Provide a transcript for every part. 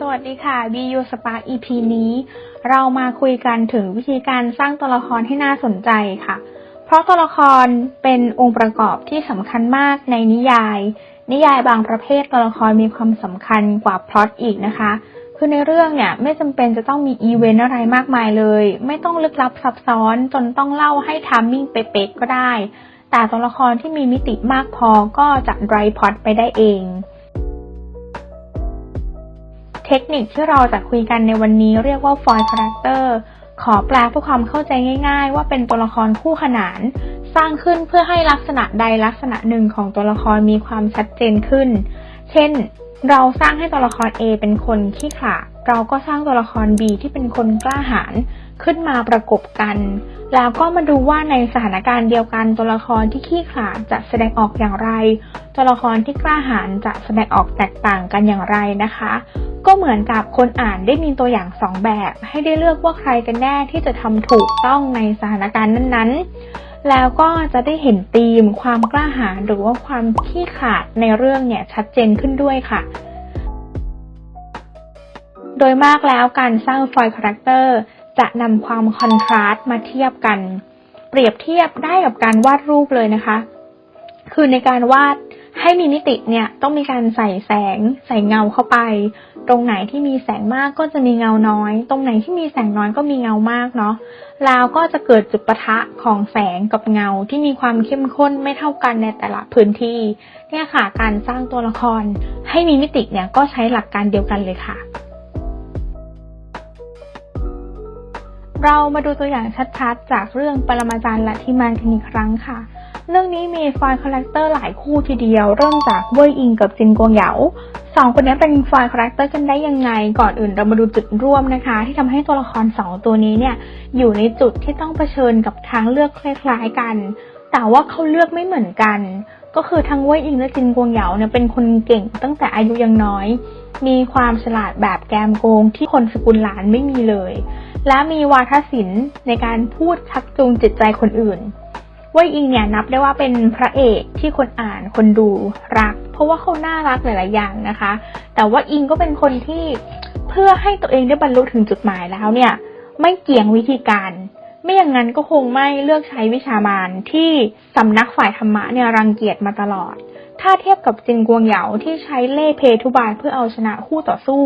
สวัสดีค่ะ BU Spark EP นี้ เรามาคุยกันถึงวิธีการสร้างตัวละครให้น่าสนใจค่ะ เพราะตัวละครเป็นองค์ประกอบที่สำคัญมากในนิยาย นิยายบางประเภทตัวละครมีความสำคัญกว่าพล็อตอีกนะคะ คือในเรื่องเนี่ยไม่จำเป็นจะต้องมีอีเวนต์อะไรมากมายเลย ไม่ต้องลึกลับซับซ้อนจนต้องเล่าให้ทามมิ่งเป๊ะๆก็ได้ แต่ตัวละครที่มีมิติมากพอก็จะไดรพล็อตไปได้เอง เทคนิคที่เราจะคุยกันในวันนี้เรียกว่า foil character ขอแปลเพื่อความเข้าใจง่าย ๆ ว่าเป็นตัวละครคู่ขนาน สร้างขึ้นเพื่อให้ลักษณะใดลักษณะหนึ่งของตัวละครมีความชัดเจนขึ้น เช่น เราสร้างให้ตัวละคร A เป็นคนขี้ขลาด เราก็สร้างตัวละคร B ที่เป็นคนกล้าหาญขึ้นมาประกบกัน แล้วก็มาดูว่าในสถานการณ์เดียวกันตัวละครที่ขี้ขลาดจะแสดงออกอย่างไร ตัวละครที่กล้าหาญจะแสดงออกแตกต่างกันอย่างไรนะคะ ก็เหมือนกับคนอ่านได้มีตัวอย่างสองแบบ ให้ได้เลือกว่าใครกันแน่ที่จะทำถูกต้องในสถานการณ์นั้นๆ แล้วก็จะได้เห็นธีม ความกล้าหาญหรือว่าความขี้ขลาดในเรื่องเนี่ยชัดเจนขึ้นด้วยค่ะ โดยมากแล้วการสร้างฟอยล์คาแรคเตอร์จะนำความคอนทราสต์มาเทียบกัน เปรียบเทียบได้กับการวาดรูปเลยนะคะ คือในการวาดให้มีมิติเนี่ยต้องมีการใส่แสง ใส่เงาเข้าไป ตรงไหนที่มีแสงมากก็จะมีเงาน้อย ตรงไหนที่มีแสงน้อยก็มีเงามากเนาะแล้วก็จะเกิดจุดปะทะของแสงกับเงาที่มีความเข้มข้นไม่เท่ากันในแต่ละพื้นที่ เนี่ยค่ะ การสร้างตัวละครให้มีมิติเนี่ยก็ใช้หลักการเดียวกันเลยค่ะ เรามาดูตัวอย่างชัดๆ จากเรื่องปรมาจารย์และที่มานกันอีกครั้งค่ะ เรื่องนี้มีฟล์คาแรคเตอร์หลายคู่ทีเดียว เริ่มจากเว่ยอิงกับจินกวงเหยาสองคนนี้เป็นฟล์คาแรคเตอร์กันได้ยังไง ก่อนอื่นเรามาดูจุดร่วมนะคะ ที่ทำให้ตัวละครสองตัวนี้เนี่ยอยู่ในจุดที่ต้องเผชิญกับทางเลือกคล้ายๆกัน แต่ว่าเขาเลือกไม่เหมือนกัน ก็คือทั้งเว่ยอิงและจินกวงเหยาเนี่ยเป็นคนเก่งตั้งแต่อายุยังน้อย มีความฉลาดแบบแกมโกงที่คนสกุลหลานไม่มีเลย และมีวาทศิลป์ในการพูดชักจูงจิตใจคนอื่นว่ยอิงเนี่ยนับได้ว่าเป็นพระเอกที่คนอ่านคนดูรัก เพราะว่าเขาน่ารักหลาย ๆ อย่างนะคะ แต่ว่าอิงก็เป็นคนที่เพื่อให้ตัวเองได้บรรลุถึงจุดหมายแล้วเนี่ย ไม่เกี่ยงวิธีการ ไม่อย่างนั้นก็คงไม่เลือกใช้วิชามารที่สำนักฝ่ายธรรมะเนี่ยรังเกียจมาตลอด ถ้าเทียบกับจินกวงเหยาที่ใช้เล่เพทุบายเพื่อเอาชนะคู่ต่อสู้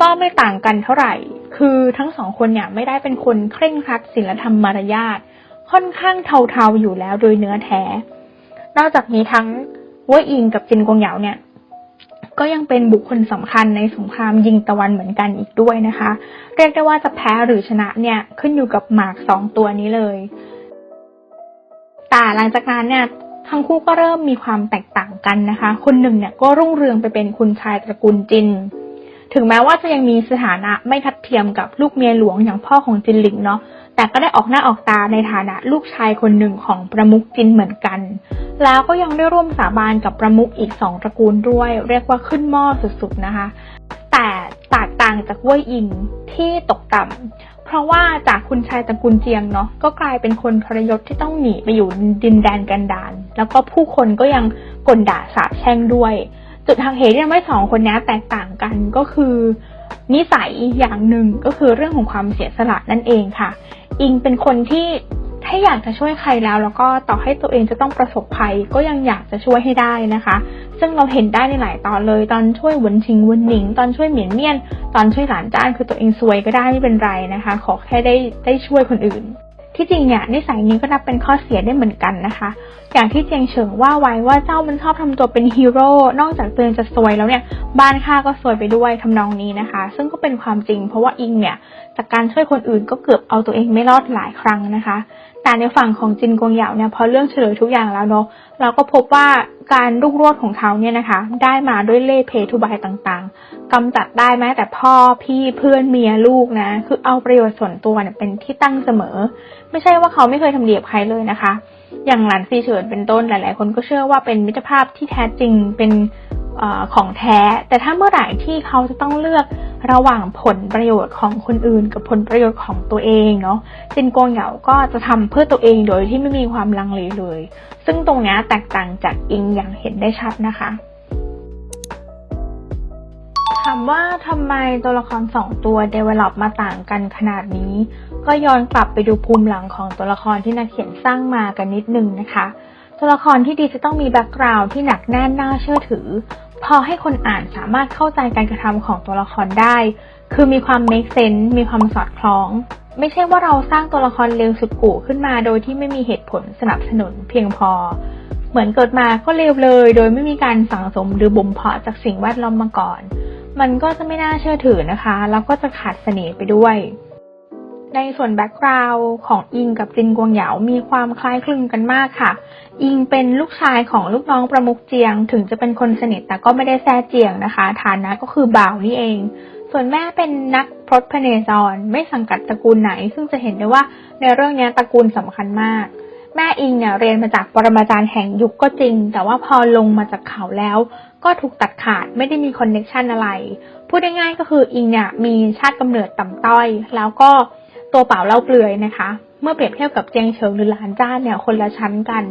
ก็ไม่ต่างกันเท่าไหร่ คือทั้งสองคนเนี่ยไม่ได้เป็นคนเคร่งครัดศีลธรรมมารยาทค่อนข้างเทาๆอยู่แล้วโดยเนื้อแท้ นอกจากนี้ทั้งว่ยอิงกับจินกวงเหยาเนี่ย ก็ยังเป็นบุคคลสำคัญในสงครามยิงตะวันเหมือนกันอีกด้วยนะคะ เรียกได้ว่าจะแพ้หรือชนะเนี่ยขึ้นอยู่กับหมากสองตัวนี้เลย แต่หลังจากนั้นเนี่ยทั้งคู่ก็เริ่มมีความแตกต่างกันนะคะ คนหนึ่งเนี่ยก็รุ่งเรืองไปเป็นคุณชายตระกูลจิน ถึงแม้ว่าจะยังมีสถานะไม่ทัดเทียมกับลูกเมียหลวงอย่างพ่อของจินหลิงเนาะ แต่ก็ได้ออกหน้าออกตาในฐานะลูกชายคนหนึ่งของประมุขจินเหมือนกัน แล้วก็ยังได้ร่วมสาบานกับประมุขอีกสองตระกูลด้วย เรียกว่าขึ้นหม้อสุดๆนะคะ แต่แตกต่างจากเว่ยอิงที่ตกต่ำ เพราะว่าจากคุณชายตระกูลเจียงเนาะ ก็กลายเป็นคนทรยศที่ต้องหนีไปอยู่ดินแดนกันดารแล้วก็ผู้คนก็ยังกลด่าสาบแช่งด้วย จุดทางเหตุที่ทำให้สองคนนี้แตกต่างกันก็คือนิสัยอย่างหนึ่งก็คือเรื่องของความเสียสละนั่นเองค่ะ อิงเป็นคนที่ถ้าอยากจะช่วยใครแล้ว แล้วก็ต่อให้ตัวเองจะต้องประสบภัยก็ยังอยากจะช่วยให้ได้นะคะ ซึ่งเราเห็นได้ในหลายตอนเลย ตอนช่วยวนชิงวนหนิง ตอนช่วยเหมียนเมียน ตอนช่วยหลานจ้านคือตัวเองซวยก็ได้ไม่เป็นไรนะคะ ขอแค่ได้ได้ช่วยคนอื่น ที่จริงเนี่ยนิสัยนี้ก็นับเป็นข้อเสียได้เหมือนกันนะคะ อย่างที่เจียงเฉิงว่าไว้ว่าเจ้ามันชอบทำตัวเป็นฮีโร่นอกจากตัวเองจะซวยแล้วเนี่ยบ้านข้าก็ซวยไปด้วยทำนองนี้นะคะ ซึ่งก็เป็นความจริงเพราะว่าอิงเนี่ยจากการช่วยคนอื่นก็เกือบเอาตัวเองไม่รอดหลายครั้งนะคะ แต่ในฝั่งของจินกงเหยาเนี่ยพอเรื่องเฉลยทุกอย่างแล้วเนาะเราก็พบว่าการรุ่งโรจน์ของเขาเนี่ยนะคะ ได้มาด้วยเล่เพทุบายต่างๆกำจัดได้แม้แต่พ่อพี่เพื่อนเมียลูกนะ คือเอาประโยชน์ส่วนตัวเนี่ยเป็นที่ตั้งเสมอ ไม่ใช่ว่าเขาไม่เคยทำเดียบใครเลยนะคะ อย่างหลานซีเฉินเป็นต้นหลาย ๆ คนก็เชื่อว่าเป็นมิตรภาพที่แท้จริงเป็น อของแท้ แต่ถ้าเมื่อไหร่ที่เขาจะต้องเลือกระหว่างผลประโยชน์ของคนอื่น กับผลประโยชน์ของตัวเองเนาะจินกงเหยาก็จะทำเพื่อตัวเองโดยที่ไม่มีความลังเลเลย ซึ่งตรงนี้แตกต่างจากอิงอย่างเห็นได้ชัดนะคะถถามว่าทำไมตัวละครสองตัว develop มาต่างกันขนาดนี้ ก็ย้อนกลับไปดูภูมิหลังของตัวละครที่นักเขียนสร้างมากันนิดนึงนะคะ ตัวละครที่ดีจะต้องมีแบ็กกราวด์ที่หนักแน่นน่าเชื่อถือ พอให้คนอ่านสามารถเข้าใจการกระทำของตัวละครได้ คือมีความ make sense มีความสอดคล้อง ไม่ใช่ว่าเราสร้างตัวละครเลวสุดกู่ขึ้นมาโดยที่ไม่มีเหตุผลสนับสนุนเพียงพอ เหมือนเกิดมาก็เลวเลย โดยไม่มีการสั่งสมหรือบ่มเพาะจากสิ่งแวดล้อมมาก่อน มันก็จะไม่น่าเชื่อถือนะคะ แล้วก็จะขาดเสน่ห์ไปด้วย ในส่วนแบ็กกราวด์ของอิงกับจินกวงเหยา มีความคล้ายคลึงกันมากค่ะ อิงเป็นลูกชายของลูกน้องประมุกเจียง ถึงจะเป็นคนสนิทแต่ก็ไม่ได้แซ่เจียงนะคะ ฐานะก็คือบ่าวนี่เอง ส่วนแม่เป็นนักพรตพเนจร ไม่สังกัดตระกูลไหน ซึ่งจะเห็นได้ว่าในเรื่องนี้ตระกูลสำคัญมาก แม่อิงเนี่ยเรียนมาจากปรมาจารย์แห่งยุคก็จริง แต่ว่าพอลงมาจากเขาแล้ว ก็ถูกตัดขาดไม่ได้มีคอนเน็ชันอะไร พูดง่ายๆก็คืออิงเนี่ยมีชาติกำเนิดต่ำต้อย แล้วก็ ตัวเปล่าเล่าเปลือยนะคะ เมื่อเปรียบเทียบกับเจียงเฉิงหรือหลานจ้านเนี่ยคนละชั้นกัน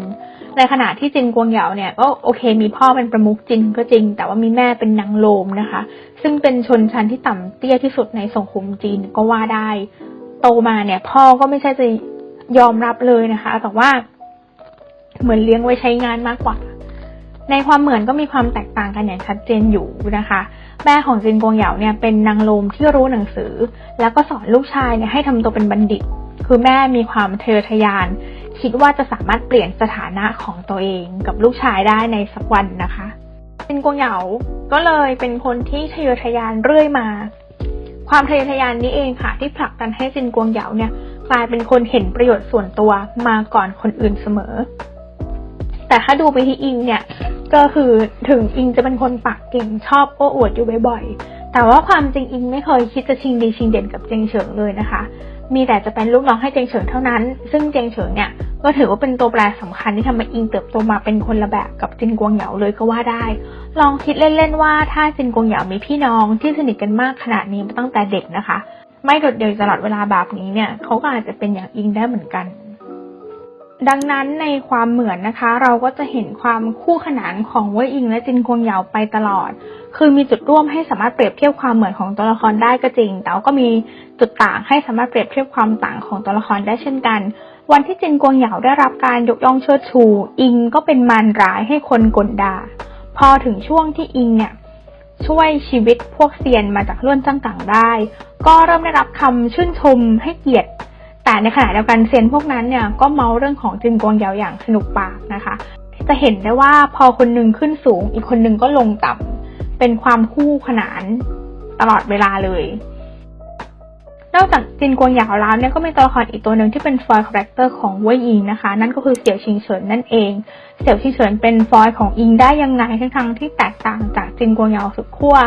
ในขณะที่จินกวงเหยาเนี่ยก็โอเคมีพ่อเป็นประมุขจินก็จริง แต่ว่ามีแม่เป็นนางโลมนะคะ ซึ่งเป็นชนชั้นที่ต่ำเตี้ยที่สุดในสังคมจีนก็ว่าได้ โตมาเนี่ยพ่อก็ไม่ใช่จะยอมรับเลยนะคะ แต่ว่าเหมือนเลี้ยงไว้ใช้งานมากกว่า ในความเหมือนก็มีความแตกต่างกันอย่างชัดเจนอยู่นะคะ แม่ของจินกวงเหยาเนี่ยเป็นนางโลมที่รู้หนังสือ แล้วก็สอนลูกชายเนี่ยให้ทำตัวเป็นบัณฑิต คือแม่มีความทะเยอทะยาน คิดว่าจะสามารถเปลี่ยนสถานะของตัวเองกับลูกชายได้ในสักวันนะคะจินกวงเหยาก็เลยเป็นคนที่ทะเยอทะยานเรื่อยมา ความทะเยอทะยานนี้เองค่ะที่ผลักดันให้จินกวงเหยาเนี่ยกลายเป็นคนเห็นประโยชน์ส่วนตัวมาก่อนคนอื่นเสมอ แต่ถ้าดูไปที่อิงเนี่ย ก็คือถึงอิงจะเป็นคนปากเก่งชอบโอ้อวดอยู่บ่อยๆ แต่ว่าความจริงอิงไม่เคยคิดจะชิงดีชิงเด่นกับเจงเฉิงเลยนะคะ มีแต่จะเป็นลูกน้องให้เจงเฉิงเท่านั้น ซึ่งเจงเฉิงเนี่ยก็ถือว่าเป็นตัวแปรสำคัญที่ทำให้อิงเติบโตมาเป็นคนละแบบกับจินกวงเหยาเลยก็ว่าได้ ลองคิดเล่นๆว่าถ้าจินกวงเหยามีพี่น้องที่สนิทกันมากขนาดนี้มาตั้งแต่เด็กนะคะ ไม่โดดเดี่ยวตลอดเวลาแบบนี้เนี่ยเขาก็อาจจะเป็นอย่างอิงได้เหมือนกัน ดังนั้นในความเหมือนนะคะ เราก็จะเห็นความคู่ขนานของเว่ยอิงและจินกวงเหยาไปตลอด คือมีจุดร่วมให้สามารถเปรียบเทียบความเหมือนของตัวละครได้ก็จริง แต่ก็มีจุดต่างให้สามารถเปรียบเทียบความต่างของตัวละครได้เช่นกัน วันที่จินกวงเหยาได้รับการยกย่องเชิดชู อิงก็เป็นมารร้ายให้คนกลด่า พอถึงช่วงที่อิงเนี่ยช่วยชีวิตพวกเซียนมาจากล้วนจ้างต่างได้ ก็เริ่มได้รับคำชื่นชมให้เกียรติ แต่ในขณะเดียวกันเซียนพวกนั้นเนี่ยก็เมาเรื่องของจิงกวงเยาอย่างสนุกปากนะคะ จะเห็นได้ว่าพอคนหนึ่งขึ้นสูง อีกคนหนึ่งก็ลงต่ำเป็นความคู่ขนานตลอดเวลาเลย นอกจากจินกวงหยาแล้วเนี่ยก็มีตัวละครอีกตัวหนึ่งที่เป็นฟอยล์คาแรคเตอร์ของเว่ยอิงนะคะ นั่นก็คือเสี่ยวชิงเฉินนั่นเอง เสี่ยวชิงเฉินเป็นฟอยล์ของอิงได้ยังไงทั้งๆที่แตกต่างจากจินกวงเหยาสุดขั้ว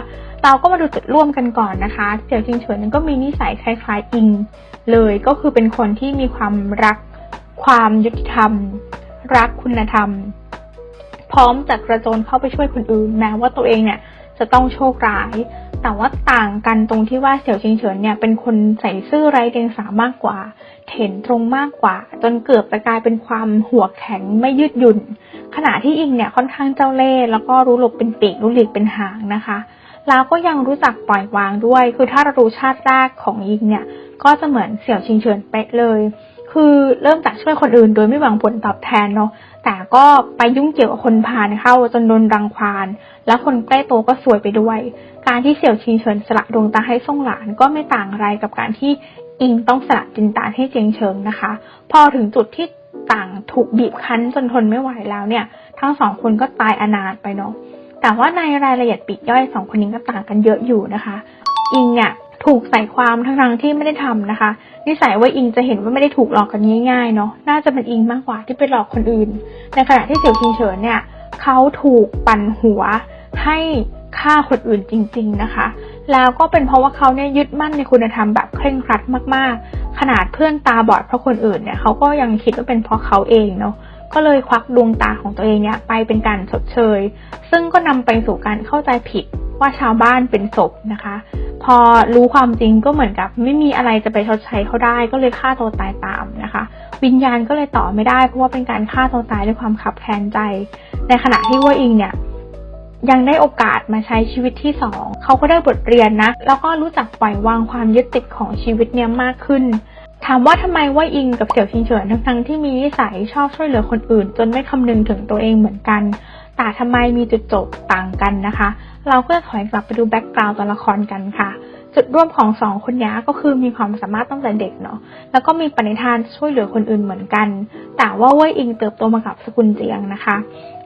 เราก็มาดูจุดร่วมกันก่อนนะคะ เสี่ยวชิงเฉินก็มีนิสัยคล้ายๆอิง เลยก็คือเป็นคนที่มีความรักความยุติธรรม รักคุณธรรม พร้อมจะกระโจนเข้าไปช่วยคนอื่น แม้ว่าตัวเองเนี่ยจะต้องโชคร้าย แต่ว่าต่างกันตรงที่ว่าเสี่ยวชิงเฉินเนี่ยเป็นคนใส่ซื่อไร้เดียงสามากกว่า เห็นตรงมากกว่า จนเกือบจะกลายเป็นความหัวแข็งไม่ยืดหยุ่น ขณะที่อิงเนี่ยค่อนข้างเจ้าเล่ห์แล้วก็รู้หลบเป็นปีกรู้หลีกเป็นหางนะคะแล้วก็ยังรู้จักปล่อยวางด้วย คือถ้าเราดูชาติแรกของอิงเนี่ยก็จะเหมือนเสี่ยวชิงเฉินเป๊ะเลย คือเริ่มจากช่วยคนอื่นโดยไม่หวังผลตอบแทนเนาะ แต่ก็ไปยุ่งเกี่ยวกับคนพาลเข้าจนโดนรังควาน แล้วคนใกล้ตัวก็สวยไปด้วย การที่เสี่ยวชิงเฉินสละดวงตาให้ส่งหลานก็ไม่ต่างอะไรกับการที่อิงต้องสละจินตาให้เจียงเฉิงนะคะ พอถึงจุดที่ต่างถูกบีบคั้นจนทนไม่ไหวแล้วเนี่ย ทั้งสองคนก็ตายอนาถไปเนาะแต่ว่าในรายละเอียดปีกย่อยสองคนนี้ก็ต่างกันเยอะอยู่นะคะ อิงเนี่ย ถูกใส่ความทั้งๆที่ไม่ได้ทำนะคะ นิสัยว่าอิงจะเห็นว่าไม่ได้ถูกหลอกกันง่ายๆเนาะน่าจะเป็นอิงมากกว่าที่ไปหลอกคนอื่น ในขณะที่เสี่ยวชิงเฉินเนี่ยเขาถูกปั่นหัวให้ฆ่าคนอื่นจริง ๆนะคะ แล้วก็เป็นเพราะว่าเขาเนี่ยยึดมั่นในคุณธรรมแบบเคร่งครัดมากๆ ขนาดเพื่อนตาบอดเพราะคนอื่นเนี่ยเขาก็ยังคิดว่าเป็นเพราะเขาเองเนาะก็เลยควักดวงตาของตัวเองเนี่ยไปเป็นการชดเชย ซึ่งก็นำไปสู่การเข้าใจผิดว่าชาวบ้านเป็นศพนะคะ พอรู้ความจริงก็เหมือนกับ ไม่มีอะไรจะไปชดใช้เขาได้ ก็เลยฆ่าตัวตายตามนะคะ วิญญาณก็เลยต่อไม่ได้เพราะว่าเป็นการฆ่าตัวตายด้วยความขับแค้นใจ ในขณะที่ว่าอิงเนี่ยยังได้โอกาสมาใช้ชีวิตที่สองเขาก็ได้บทเรียนนะ แล้วก็รู้จักปล่อยวางความยึดติดของชีวิตเนี่ยมากขึ้น ถามว่าทำไมว่าอิงกับเสี่ยวชิงเฉินทั้งๆที่มีนิสัยชอบช่วยเหลือคนอื่น จนไม่คำนึงถึงตัวเองเหมือนกัน แต่ทำไมมีจุดจบต่างกันนะคะ เราก็จะถอยกลับไปดูแบ็กกราวด์ตัวละครกันค่ะ จุดร่วมของสองคนนี้ก็คือมีความสามารถตั้งแต่เด็กเนาะแล้วก็มีปณิธานช่วยเหลือคนอื่นเหมือนกัน แต่ว่าเว่ยอิงเติบโตมากับสกุลเจียงนะคะ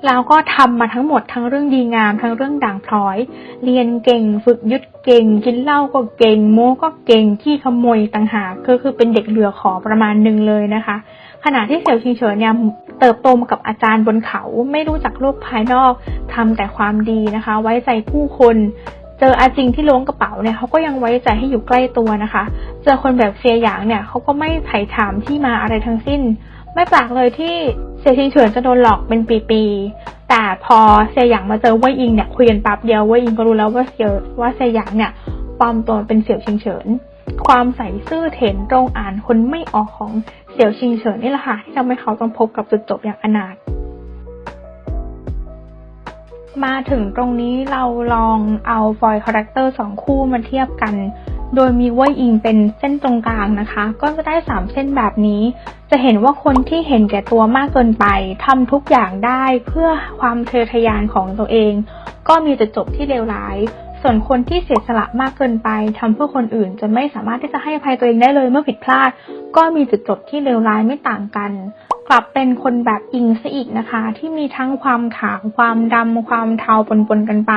แล้วก็ทำมาทั้งหมดทั้งเรื่องดีงาม ทั้งเรื่องด่างพร้อย เรียนเก่งฝึกยึดเก่ง กินเหล้าก็เก่ง โม้ก็เก่งขี้ขโมยต่างหากก็คือเป็นเด็กเหลือขอประมาณหนึ่งเลยนะคะ ขณะที่เสี่ยวชิงเฉินเนี่ย เติบโตมากับอาจารย์บนเขาไม่รู้จักโลกภายนอกทำแต่ความดีนะคะ ไว้ใจผู้คนเจออาจิงที่ล้วงกระเป๋าเนี่ยเขาก็ยังไว้ใจให้อยู่ใกล้ตัวนะคะ เจอคนแบบเซียหยางเนี่ยเขาก็ไม่ไถ่ถามที่มาอะไรทั้งสิ้น ไม่แปลกเลยที่เซียชิงเฉินจะโดนหลอกเป็นปีๆ แต่พอเซียหยางมาเจอว่ยอิงเนี่ยคุยกันแป๊บเดียวว่ยอิงก็รู้แล้วว่าเซียว่าเซียหยางเนี่ยปลอมตัวเป็นเสี่ยวชิงเฉิน ความใส่ซื่อเถนตรงอ่านคนไม่ออกของ เสี่ยวชิงเฉินนี่แหละค่ะที่ทำให้เขาต้องพบกับจุดจบอย่างอนาถมาถึงตรงนี้เราลองเอาฟอยล์คาแรคเตอร์สองคู่มาเทียบกัน โดยมีเว่ยอิงเป็นเส้นตรงกลางนะคะ ก็จะได้สามเส้นแบบนี้ จะเห็นว่าคนที่เห็นแก่ตัวมากเกินไปทำทุกอย่างได้เพื่อความเทอทยานของตัวเอง ก็มีจุดจบที่เลวร้าย ส่วนคนที่เสียสละมากเกินไปทำเพื่อคนอื่น จนไม่สามารถที่จะให้อภัยตัวเองได้เลยเมื่อผิดพลาด ก็มีจุดจบที่เลวร้ายไม่ต่างกัน กลับเป็นคนแบบอิงซะอีกนะคะ ที่มีทั้งความขาวความดำความเทาปนๆกันไป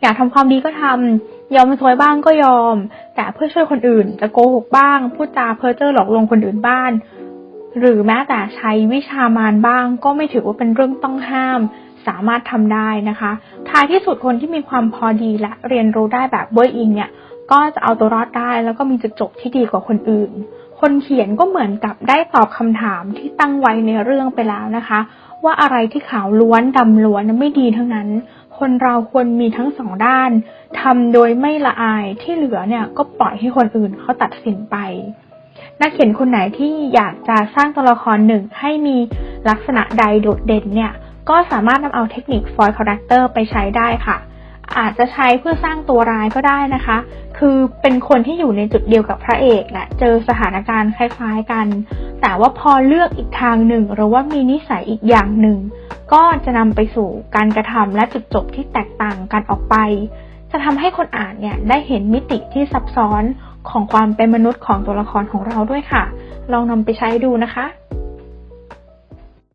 อยากทำความดีก็ทำยอมสวยบ้างก็ยอม แต่เพื่อช่วยคนอื่น จะโกหกบ้างพูดจาเพ้อเจ้อหลอกลวงคนอื่นบ้างหรือแม้แต่ใช้วิชามารบ้างก็ไม่ถือว่าเป็นเรื่องต้องห้าม สามารถทำได้นะคะ ท้ายที่สุดคนที่มีความพอดีและเรียนรู้ได้แบบเว้ยอิงเนี่ย ก็จะเอาตัวรอดได้ แล้วก็มีจุดจบที่ดีกว่าคนอื่น คนเขียนก็เหมือนกับได้ตอบคำถามที่ตั้งไว้ในเรื่องไปแล้วนะคะ ว่าอะไรที่ขาวล้วนดำล้วนไม่ดีทั้งนั้น คนเราควรมีทั้งสองด้านทำโดยไม่ละอายที่เหลือเนี่ยก็ปล่อยให้คนอื่นเขาตัดสินไปนักเขียนคนไหนที่อยากจะสร้างตัวละครหนึ่งให้มีลักษณะใดโดดเด่นเนี่ย ก็สามารถนำเอาเทคนิค foil character ไปใช้ได้ค่ะ อาจจะใช้เพื่อสร้างตัวร้ายก็ได้นะคะ คือเป็นคนที่อยู่ในจุดเดียวกับพระเอกและเจอสถานการณ์คล้ายๆกัน แต่ว่าพอเลือกอีกทางหนึ่ง หรือว่ามีนิสัยอีกอย่างหนึ่ง ก็จะนำไปสู่การกระทำและจุดจบที่แตกต่างกันออกไป จะทำให้คนอ่านเนี่ยได้เห็นมิติที่ซับซ้อนของความเป็นมนุษย์ของตัวละครของเราด้วยค่ะ ลองนำไปใช้ดูนะคะ